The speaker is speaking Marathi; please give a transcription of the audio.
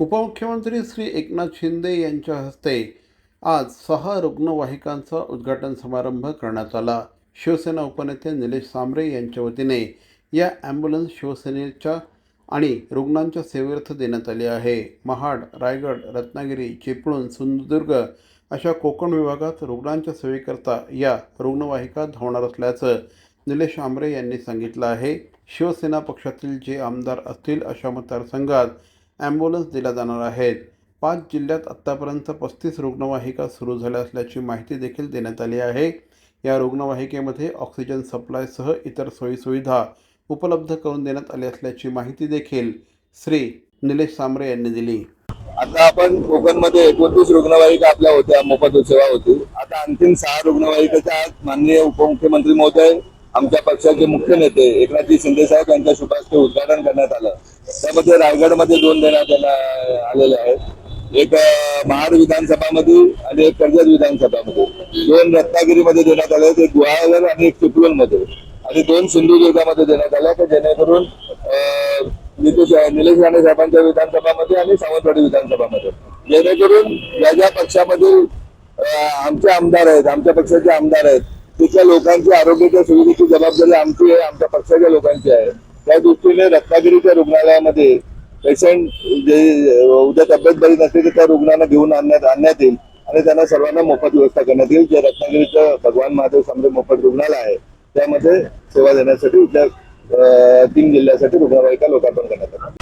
उपमुख्यमंत्री श्री एकनाथ शिंदे यांच्या हस्ते आज सहा रुग्णवाहिकांचा उद्घाटन समारंभ करण्यात आला. शिवसेना उपनेते निलेश सांबरे यांच्या वतीने या ॲम्ब्युलन्स शिवसेनेच्या आणि रुग्णांच्या सेवेर्थ देण्यात आली आहे. महाड रायगड रत्नागिरी चिपळूण सिंधुदुर्ग अशा कोकण विभागात रुग्णांच्या सेवेकरता या रुग्णवाहिका धावणार असल्याचं निलेश आंबरे यांनी सांगितलं आहे. शिवसेना पक्षातील जे आमदार असतील अशा मतदारसंघात ॲम्ब्युलन्स दिल्या जाणार आहेत पाच जिल्ह्यात आत्तापर्यंत पस्तीस रुग्णवाहिका सुरू झाल्या असल्याची माहिती देखील देण्यात आली आहे. या रुग्णवाहिकेमध्ये ऑक्सिजन सप्लायसह इतर सोयीसुविधा उपलब्ध करून देण्यात आली असल्याची माहिती देखील श्री निलेश सांबरे यांनी दिली. आता आपण कोकणमध्ये एकोणतीस रुग्णवाहिका आपल्या होत्या मोफत सेवा होती. आता आणखीन सहा रुग्णवाहिकेच्या आज माननीय उपमुख्यमंत्री महोदय आमच्या पक्षाचे मुख्य नेते एकनाथजी शिंदे साहेब यांच्या शुभास्ते उद्घाटन करण्यात आलं. त्यामध्ये रायगडमध्ये दोन देण्यात आलेले आहेत. एक महाड विधानसभामध्ये आणि एक कर्जत विधानसभामध्ये. दोन रत्नागिरीमध्ये देण्यात आले आहेत, एक गुहागर आणि एक चिपळूणमध्ये. आणि दोन सिंधुदुर्गामध्ये देण्यात आल्या तर जेणेकरून नितेश निलेश राणे साहेबांच्या विधानसभामध्ये आणि सावंतवाडी विधानसभामध्ये. जेणेकरून ज्या ज्या पक्षामधील आमचे आमदार आहेत आमच्या पक्षाचे आमदार आहेत तिथल्या लोकांची आरोग्याच्या सुविधेची जबाबदारी आमची आहे आमच्या पक्षाच्या लोकांची आहे. त्या दृष्टीने रत्नागिरीच्या रुग्णालयामध्ये पेशंट जे उद्या तब्येत बरी नसते तर त्या रुग्णांना घेऊन आणण्यात आणण्यात येईल. आणि त्यांना सर्वांना मोफत व्यवस्था करण्यात येईल जे रत्नागिरीचं भगवान महादेव समजे मोफत रुग्णालय आहे. त्यामध्ये सेवा देण्यासाठी इथल्या तीन जिल्ह्यासाठी रुग्णवाहिका लोकार्पण करण्यात आलं